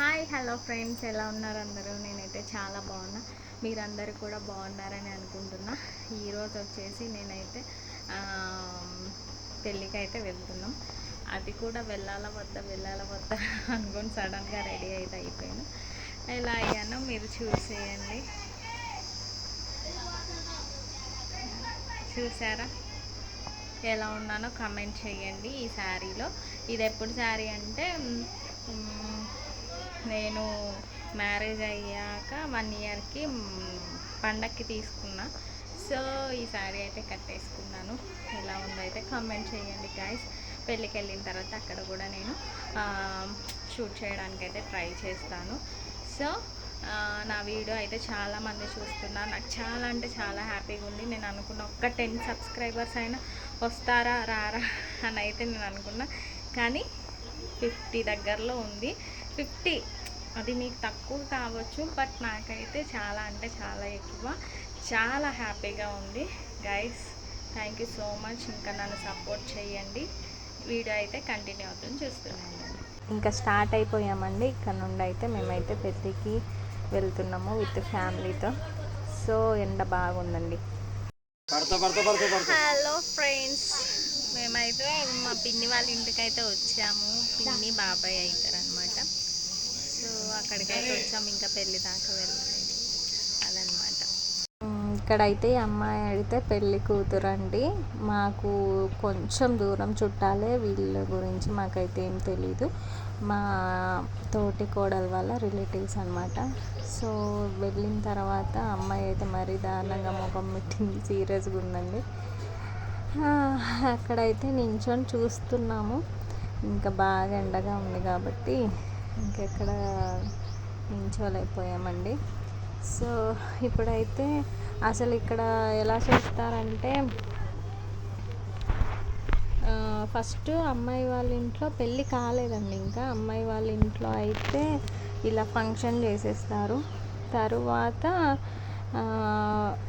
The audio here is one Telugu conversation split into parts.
Hi hello friends. ఎలా ఉన్నారు అందరూ? నేనైతే చాలా బాగున్నా. మీరందరూ కూడా బాగున్నారని అనుకుంటున్నా. ఈరోజు వచ్చేసి నేనైతే పెళ్ళికి అయితే వెళ్తున్నాం. అది కూడా వెళ్ళాల వద్ద వెళ్ళాల వద్దా అనుకుని సడన్గా రెడీ అయితే అయిపోయాను. ఎలా అయ్యానో మీరు చూసేయండి. చూసారా? ఎలా ఉన్నానో కమెంట్ చేయండి ఈ శారీలో. ఇది ఎప్పుడు శారీ అంటే నేను మ్యారేజ్ అయ్యాక వన్ ఇయర్కి పండక్కి తీసుకున్నా. సో ఈ శారీ అయితే కట్టేసుకున్నాను. ఎలా ఉందో అయితే కామెంట్ చేయండి గాయస్ పెళ్ళికి వెళ్ళిన తర్వాత అక్కడ కూడా నేను షూట్ చేయడానికి అయితే ట్రై చేస్తాను. సో నా వీడియో అయితే చాలామంది చూస్తున్నారు. నాకు చాలా అంటే చాలా హ్యాపీగా ఉంది. నేను అనుకున్న ఒక్క టెన్ సబ్స్క్రైబర్స్ అయినా వస్తారా రారా అని అయితే నేను అనుకున్నా. కానీ ఫిఫ్టీ దగ్గరలో ఉంది. ఫిఫ్టీ. అది మీకు తక్కువ కావచ్చు బట్ నాకైతే చాలా అంటే చాలా ఎక్కువ. చాలా హ్యాపీగా ఉంది. Guys thank you so much ఇంకా నన్ను సపోర్ట్ చేయండి. వీడియో అయితే కంటిన్యూ అవుతుంది. చూస్తున్నాను. ఇంకా స్టార్ట్ అయిపోయామండి. ఇక్కడ నుండి అయితే మేమైతే పెళ్ళికి వెళ్తున్నాము విత్ ఫ్యామిలీతో సో ఎండ బాగుందండి. హలో ఫ్రెండ్స్ మేమైతే మా పిన్ని వాళ్ళ ఇంటికి అయితే వచ్చాము. పిన్ని బాబాయ్ అనమాట సో అక్కడికైతే వచ్చాము ఇంకా పెళ్ళి దాకా వెళ్ళలేదు. అదనమాట. ఇక్కడైతే అమ్మాయి అడిగితే పెళ్ళి కూతురండి. మాకు కొంచెం దూరం చుట్టాలే వీళ్ళ గురించి మాకైతే ఏం తెలీదు. మా తోటి కోడల వాళ్ళ రిలేటివ్స్ అనమాట సో వెళ్ళిన తర్వాత అమ్మాయి అయితే మరీ దారుణంగా ముఖం పెట్టింది సీరియస్గా ఉందండి. అక్కడైతే నించొని చూస్తున్నాము. ఇంకా బాగా ఎండగా ఉంది కాబట్టి ఇంకెక్కడ నించోలేకపోయామండి సో ఇప్పుడైతే అసలు ఇక్కడ ఎలా చేస్తారంటే ఫస్ట్ అమ్మాయి వాళ్ళ ఇంట్లో పెళ్ళి కాలేదండి ఇంకా. అమ్మాయి వాళ్ళ ఇంట్లో అయితే ఇలా ఫంక్షన్ చేసేస్తారు. తరువాత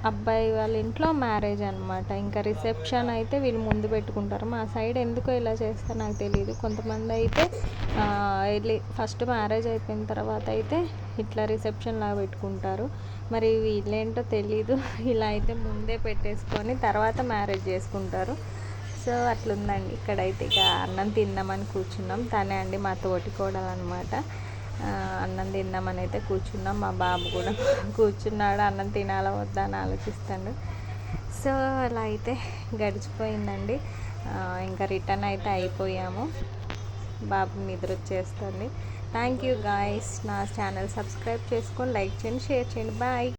అబ్బాయి వాళ్ళ ఇంట్లో మ్యారేజ్ అనమాట ఇంకా రిసెప్షన్ అయితే వీళ్ళు ముందు పెట్టుకుంటారు. మా సైడ్ ఎందుకో ఇలా చేస్తే నాకు తెలియదు కొంతమంది అయితే వెళ్ళి ఫస్ట్ మ్యారేజ్ అయిపోయిన తర్వాత అయితే ఇట్లా రిసెప్షన్ లాగా పెట్టుకుంటారు. మరి వీళ్ళేంటో తెలీదు. ఇలా అయితే ముందే పెట్టేసుకొని తర్వాత మ్యారేజ్ చేసుకుంటారు. సో అట్లుందండి. ఇక్కడైతే ఇక అన్నం తిందామని కూర్చున్నాం. తనే అండి మా తోటి కోడలు అనమాట అన్నం తిందామని అయితే కూర్చున్నాం. మా బాబు కూడా కూర్చున్నాడు. అన్నం తినాలా వద్దా అని ఆలోచిస్తాడు. సో అలా అయితే గడిచిపోయిందండి. ఇంకా రిటర్న్ అయితే అయిపోయాము. బాబు నిద్ర వచ్చేస్తుంది థ్యాంక్ యూ గాయస్ నా ఛానల్ సబ్స్క్రైబ్ చేసుకొని లైక్ చేయండి షేర్ చేయండి. బాయ్